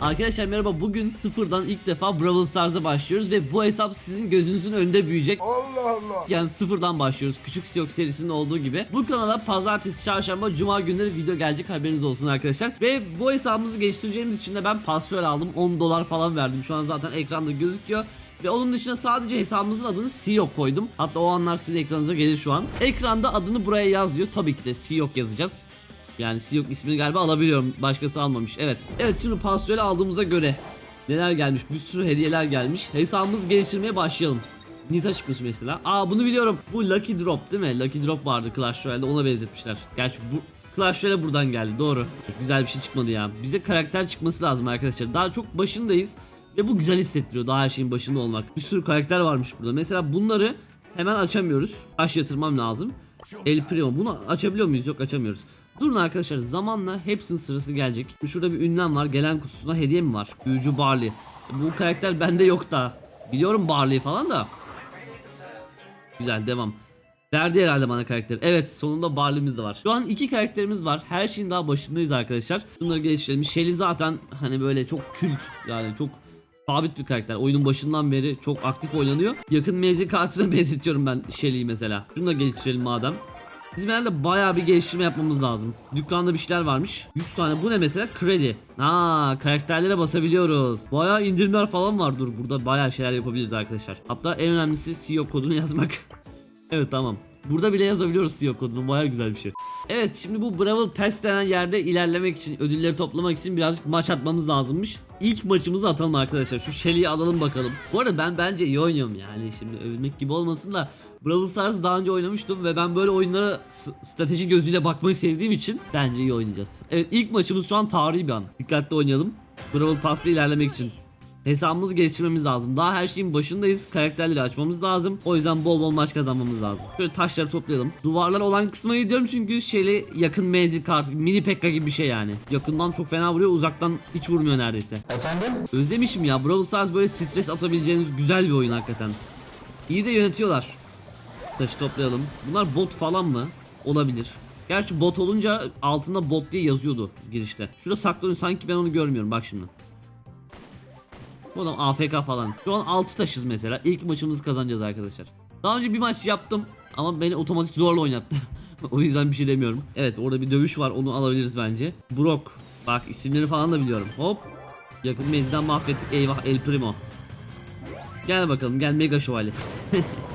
Arkadaşlar merhaba bugün sıfırdan ilk defa Brawl Stars'a başlıyoruz ve bu hesap sizin gözünüzün önünde büyüyecek. Allah Allah. Yani sıfırdan başlıyoruz. Küçük Siyok serisinde olduğu gibi. Bu kanala pazartesi, çarşamba, cuma günleri video gelecek haberiniz olsun arkadaşlar. Ve bu hesabımızı geliştireceğimiz için de ben pasör aldım. 10 dolar falan verdim. Şu an zaten ekranda gözüküyor. Ve onun dışında sadece hesabımızın adını Siyok koydum. Hatta o anlar sizin ekranınıza gelir şu an. Ekranda adını buraya yaz diyor. Tabii ki de Siyok yazacağız. Yani Siyok ismini galiba alabiliyorum. Başkası almamış. Evet. Evet şimdi pasörü aldığımıza göre neler gelmiş? Bir sürü hediyeler gelmiş. Hesabımızı geliştirmeye başlayalım. Nita çıkmış mesela. Aa bunu biliyorum. Bu Lucky Drop değil mi? Lucky Drop vardı Clash Royale'de ona benzetmişler. Gerçi bu Clash Royale buradan geldi doğru. Güzel bir şey çıkmadı ya. Bize karakter çıkması lazım arkadaşlar. Daha çok başındayız. Ve bu güzel hissettiriyor daha her şeyin başında olmak. Bir sürü karakter varmış burada. Mesela bunları hemen açamıyoruz. Taş yatırmam lazım. El Primo. Bunu açabiliyor muyuz? Yok açamıyoruz. Durun arkadaşlar zamanla hepsinin sırası gelecek. Şurada bir ünlem var. Gelen kutusuna hediye mi var? Büyücü Barley. Bu karakter bende yok da. Biliyorum Barley falan da. Güzel devam. Verdi herhalde bana karakter. Evet sonunda Barley'miz de var. Şu an iki karakterimiz var. Her şeyin daha başındayız arkadaşlar. Bunları geliştirelim. Shelly zaten hani böyle çok kült yani çok sabit bir karakter. Oyunun başından beri çok aktif oynanıyor. Yakın menzil katiline benzetiyorum ben Shelly'yi mesela. Şunu da geliştirelim madem. Bizim herhalde bayağı bir geliştirme yapmamız lazım. Dükkanda bir şeyler varmış. 100 tane. Bu ne mesela? Kredi. Ha, karakterlere basabiliyoruz. Bayağı indirimler falan var. Dur burada bayağı şeyler yapabiliriz arkadaşlar. Hatta en önemlisi CEO kodunu yazmak. evet tamam. Burada bile yazabiliyoruz CEO kodunu. Bayağı güzel bir şey. Evet şimdi bu Brawl Pass denen yerde ilerlemek için, ödülleri toplamak için birazcık maç atmamız lazımmış. İlk maçımızı atalım arkadaşlar. Şu Shelly'yi alalım bakalım. Bu arada ben bence iyi oynuyorum yani. Şimdi övülmek gibi olmasın da Brawl Stars daha önce oynamıştım ve ben böyle oyunlara strateji gözüyle bakmayı sevdiğim için bence iyi oynayacağız. Evet ilk maçımız şu an tarihi bir an. Dikkatli oynayalım. Brawl Pass'ta ilerlemek için. Hesabımızı geliştirmemiz lazım. Daha her şeyin başındayız. Karakterleri açmamız lazım. O yüzden bol bol maç kazanmamız lazım. Şöyle taşları toplayalım. Duvarlar olan kısma gidiyorum çünkü şeyle yakın menzil kartı mini pekka gibi bir şey yani. Yakından çok fena vuruyor uzaktan hiç vurmuyor neredeyse. Efendim? Özlemişim ya. Brawl Stars böyle stres atabileceğiniz güzel bir oyun hakikaten. İyi de yönetiyorlar. Taşı toplayalım. Bunlar bot falan mı? Olabilir. Gerçi bot olunca altında bot diye yazıyordu girişte. Şurada saklanıyor sanki ben onu görmüyorum bak şimdi. Bu adam AFK falan. Şu an 6 taşız mesela. İlk maçımızı kazanacağız arkadaşlar. Daha önce bir maç yaptım ama beni otomatik zorla oynattı. o yüzden bir şey demiyorum. Evet orada bir dövüş var onu alabiliriz bence. Brock. Bak isimleri falan da biliyorum. Hop. Yakın menzilden mahvettik. Eyvah El Primo. Gel bakalım gel Mega Şövalye.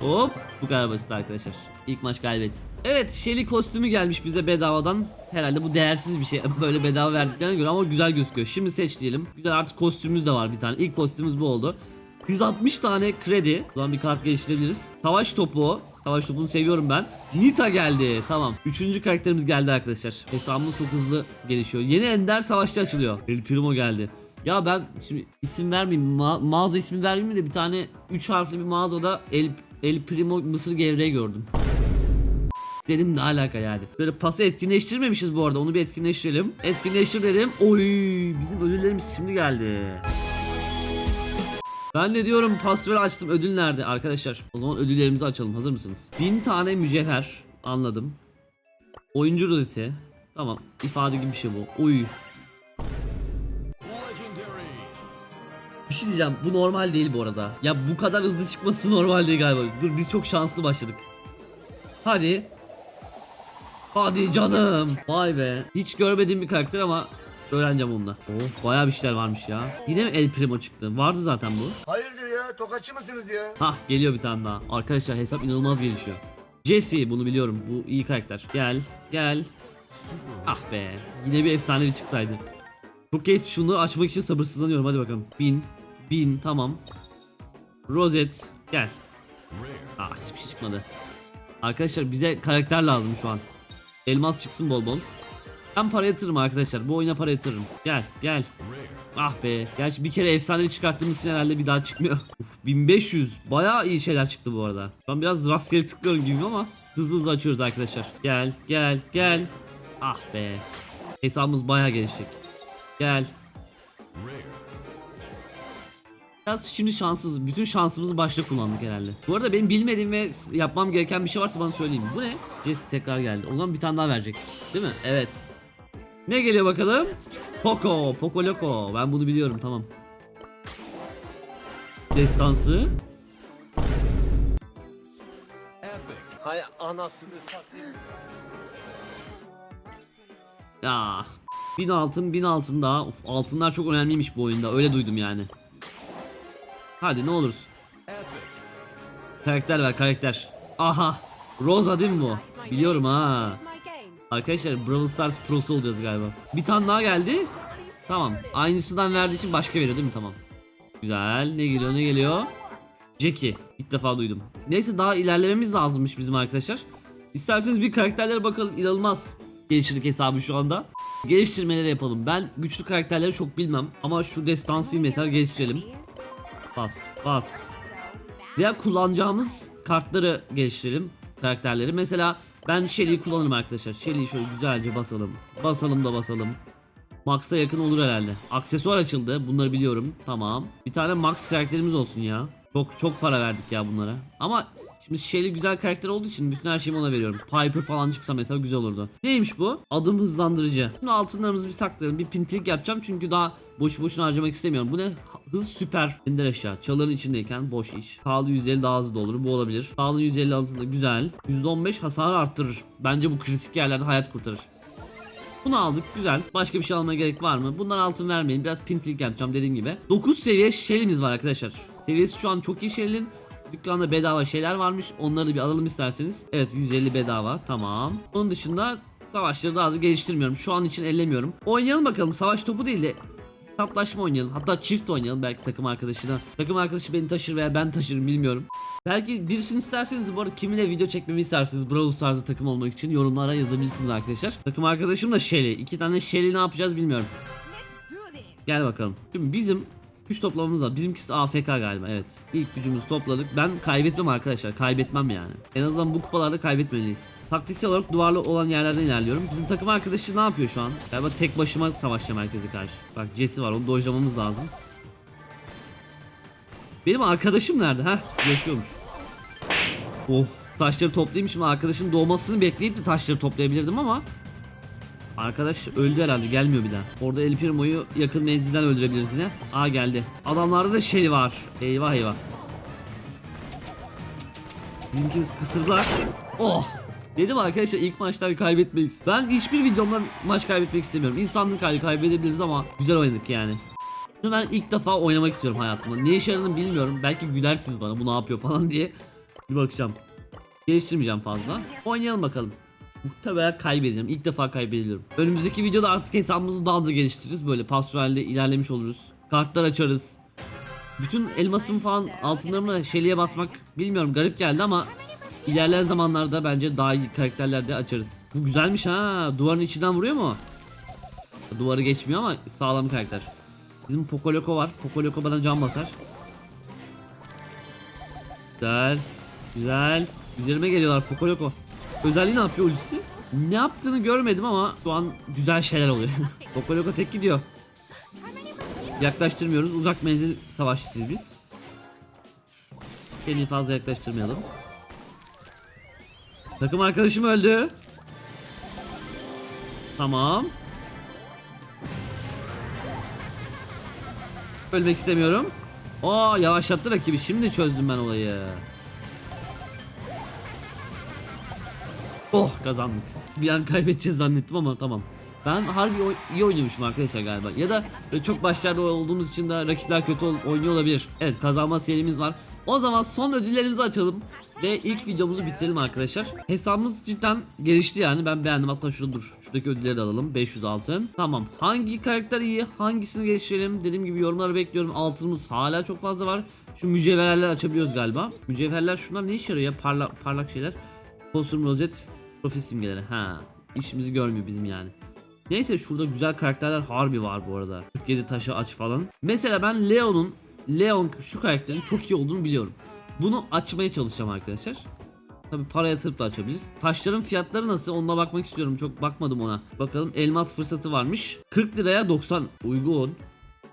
Hop. Bu kadar basit arkadaşlar. İlk maç kaybet. Evet Shelly kostümü gelmiş bize bedavadan. Herhalde bu değersiz bir şey. Böyle bedava verdiklerine göre ama güzel gözüküyor. Şimdi seç diyelim. Güzel artık kostümümüz de var bir tane. İlk kostümümüz bu oldu. 160 tane kredi. O zaman bir kart geliştirebiliriz. Savaş topu. Savaş topunu seviyorum ben. Nita geldi. Tamam. Üçüncü karakterimiz geldi arkadaşlar. Hesabımız çok hızlı gelişiyor. Yeni Ender Savaşçı açılıyor. El Primo geldi. Ya ben şimdi isim vermeyeyim. Ma- mağaza ismi vermeyeyim de bir tane 3 harfli bir mağazada El, El Primo mısır gevreği gördüm. Dedim ne alaka yani. Böyle pası etkinleştirmemişiz bu arada. Onu bir etkinleştirelim. Etkinleştir dedim. Oy bizim ödüllerimiz şimdi geldi. Ben de diyorum pastörü açtım ödül nerede arkadaşlar o zaman ödüllerimizi açalım hazır mısınız? 1000 tane mücevher anladım Oyuncu rozeti Tamam ifade gibi bir şey bu Uy Bir şey diyeceğim bu normal değil bu arada Ya bu kadar hızlı çıkması normal değil galiba Dur biz çok şanslı başladık Hadi Hadi canım Vay be Hiç görmediğim bir karakter ama Öğreneceğim onunla. Oh bayağı bir şeyler varmış ya. Yine mi El Primo çıktı? Vardı zaten bu. Hayırdır ya? Tokatçı mısınız ya? Hah geliyor bir tane daha. Arkadaşlar hesap inanılmaz gelişiyor. Jesse bunu biliyorum. Bu iyi karakter. Gel gel. Ah be. Yine bir efsanevi çıksaydı. Çok keyifli şunu açmak için sabırsızlanıyorum. Hadi bakalım. Bin. Bin tamam. Rozet. Gel. Ah hiçbir şey çıkmadı. Arkadaşlar bize karakter lazım şu an. Elmas çıksın bol bol. Ben para yatırırım arkadaşlar. Bu oyuna para yatırırım. Gel gel. Ah be. Gerçi bir kere efsanevi çıkarttığımız için herhalde bir daha çıkmıyor. Uf 1500. Bayağı iyi şeyler çıktı bu arada. Ben biraz rastgele tıklıyorum gibi ama hızlı hızlı açıyoruz arkadaşlar. Gel gel gel. Ah be. Hesabımız bayağı gelişecek. Gel. Biraz şimdi şanssız. Bütün şansımızı başta kullandık herhalde. Bu arada benim bilmediğim ve yapmam gereken bir şey varsa bana söyleyin. Bu ne? Jesse tekrar geldi. O zaman bir tane daha verecek. Değil mi? Evet. Ne geliyor bakalım? Poco, Poco Loco. Ben bunu biliyorum tamam. Destansı. Hay anasını satayım. Ya. Bin altın, bin altın daha. Of, altınlar çok önemliymiş bu oyunda. Öyle duydum yani. Hadi ne olursun. Karakter ver karakter. Aha. Rosa değil mi bu? Biliyorum ha. Arkadaşlar Brawl Stars Pro'su olacağız galiba. Bir tane daha geldi. Tamam. Aynısından verdiği için başka veriyor değil mi? Tamam. Güzel. Ne geliyor ne geliyor? Jackie. İlk defa duydum. Neyse daha ilerlememiz lazımmış bizim arkadaşlar. İsterseniz bir karakterlere bakalım. İnanılmaz geliştirdik hesabı şu anda. Geliştirmeleri yapalım. Ben güçlü karakterleri çok bilmem. Ama şu destansıyı mesela geliştirelim. Bas bas. Veya kullanacağımız kartları geliştirelim. Karakterleri. Mesela ben Shelly'yi kullanırım arkadaşlar. Shelly'yi şöyle güzelce basalım. Basalım da basalım. Max'a yakın olur herhalde. Aksesuar açıldı. Bunları biliyorum. Tamam. Bir tane Max karakterimiz olsun ya. Çok çok para verdik ya bunlara. Ama şimdi Shelly güzel karakter olduğu için bütün her şeyimi ona veriyorum. Piper falan çıksa mesela güzel olurdu. Neymiş bu? Adım hızlandırıcı. Şimdi altınlarımızı bir saklayalım. Bir pintilik yapacağım çünkü daha boşu boşuna harcamak istemiyorum. Bu ne? Hız süper. Ender eşya. Çaların içindeyken boş iş. Pahalı 150 daha hızlı olur. Bu olabilir. Pahalı 150 altında güzel. 115 hasar arttırır. Bence bu kritik yerlerde hayat kurtarır. Bunu aldık güzel. Başka bir şey almaya gerek var mı? Bundan altın vermeyin. Biraz pintilik yapacağım dediğim gibi. 9 seviye Shelly'miz var arkadaşlar. Seviyesi şu an çok iyi Shelly'nin. Dükkanda bedava şeyler varmış. Onları da bir alalım isterseniz. Evet 150 bedava. Tamam. Onun dışında savaşları daha da geliştirmiyorum. Şu an için ellemiyorum. Oynayalım bakalım. Savaş topu değil de Hesaplaşma oynayalım. Hatta çift oynayalım belki takım arkadaşına. Takım arkadaşı beni taşır veya ben taşırım bilmiyorum. Belki birisini isterseniz bu arada kiminle video çekmemi isterseniz Brawl Stars'da takım olmak için yorumlara yazabilirsiniz arkadaşlar. Takım arkadaşım da Shelly. İki tane Shelly ne yapacağız bilmiyorum. Gel bakalım. Şimdi bizim güç toplamamız var. Bizimkisi AFK galiba evet. İlk gücümüzü topladık. Ben kaybetmem arkadaşlar. Kaybetmem yani. En azından bu kupalarda kaybetmeliyiz. Taktiksel olarak duvarlı olan yerlerden ilerliyorum. Bizim takım arkadaşı ne yapıyor şu an? Galiba tek başıma savaşacağım herkese karşı. Bak Jesse var onu dojlamamız lazım. Benim arkadaşım nerede? Heh yaşıyormuş. Oh taşları toplayayım şimdi arkadaşın doğmasını bekleyip de taşları toplayabilirdim ama Arkadaş öldü herhalde gelmiyor bir daha. Orada El Primo'yu yakın menzilden öldürebiliriz yine. Aa geldi. Adamlarda da şey var. Eyvah eyvah. Bizimkini kısırdılar. Oh. Dedim arkadaşlar ilk maçlar kaybetmeyiz. Ben hiçbir videomda maç kaybetmek istemiyorum. İnsanlık hali kaybedebiliriz ama güzel oynadık yani. Bunu ben ilk defa oynamak istiyorum hayatımda. Ne işe yaradığını bilmiyorum. Belki gülersiniz bana bu ne yapıyor falan diye. Bir bakacağım. Geliştirmeyeceğim fazla. Oynayalım bakalım. Muhtemelen kaybedeceğim. İlk defa kaybediyorum. Önümüzdeki videoda artık hesabımızı daha da geliştiririz. Böyle pastralde ilerlemiş oluruz. Kartlar açarız. Bütün elmasımı falan altınlarımı şeliye basmak bilmiyorum garip geldi ama ilerleyen zamanlarda bence daha iyi karakterler de açarız. Bu güzelmiş ha. Duvarın içinden vuruyor mu? Duvarı geçmiyor ama sağlam karakter. Bizim Pokoloko var. Pokoloko bana can basar. Güzel. Güzel. Üzerime geliyorlar Pokoloko. Özelliği ne yapıyor ultisi? Ne yaptığını görmedim ama şu an güzel şeyler oluyor. Pokoloko tek gidiyor. Yaklaştırmıyoruz. Uzak menzil savaşçısıyız biz. Kendini fazla yaklaştırmayalım. Takım arkadaşım öldü. Tamam. Ölmek istemiyorum. Aa yavaşlattı rakibi. Şimdi çözdüm ben olayı. Oh kazandık. Bir an kaybedeceğiz zannettim ama tamam. Ben harbi iyi oynamışım arkadaşlar galiba. Ya da böyle çok başlarda olduğumuz için de rakipler kötü oynuyor olabilir. Evet kazanma serimiz var. O zaman son ödüllerimizi açalım. Ve ilk videomuzu bitirelim arkadaşlar. Hesabımız cidden gelişti yani. Ben beğendim. Hatta şurada dur. Şuradaki ödülleri alalım. 500 altın. Tamam. Hangi karakter iyi? Hangisini geliştirelim? Dediğim gibi yorumları bekliyorum. Altınımız hala çok fazla var. Şu mücevherler açabiliyoruz galiba. Mücevherler şunlar ne işe yarıyor ya? Parla, parlak şeyler. Kostüm rozet, profil simgeleri. Ha, işimizi görmüyor bizim yani. Neyse şurada güzel karakterler harbi var bu arada. 47 taşı aç falan. Mesela ben Leon'un Leon şu karakterin çok iyi olduğunu biliyorum. Bunu açmaya çalışacağım arkadaşlar. Tabi para yatırıp da açabiliriz. Taşların fiyatları nasıl onuna bakmak istiyorum. Çok bakmadım ona. Bakalım elmas fırsatı varmış. 40 liraya 90 uygun.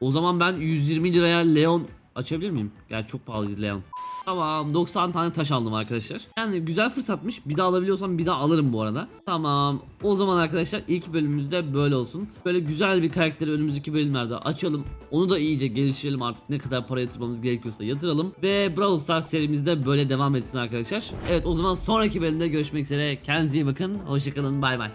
O zaman ben 120 liraya Leon açabilir miyim? Gerçi çok pahalıydı Leon. Tamam 90 tane taş aldım arkadaşlar. Yani güzel fırsatmış. Bir daha alabiliyorsam bir daha alırım bu arada. Tamam. O zaman arkadaşlar ilk bölümümüzde böyle olsun. Böyle güzel bir karakteri önümüzdeki bölümlerde açalım. Onu da iyice geliştirelim artık ne kadar para yatırmamız gerekiyorsa yatıralım. Ve Brawl Stars serimizde böyle devam etsin arkadaşlar. Evet o zaman sonraki bölümde görüşmek üzere. Kendinize iyi bakın. Hoşçakalın. Bay bay.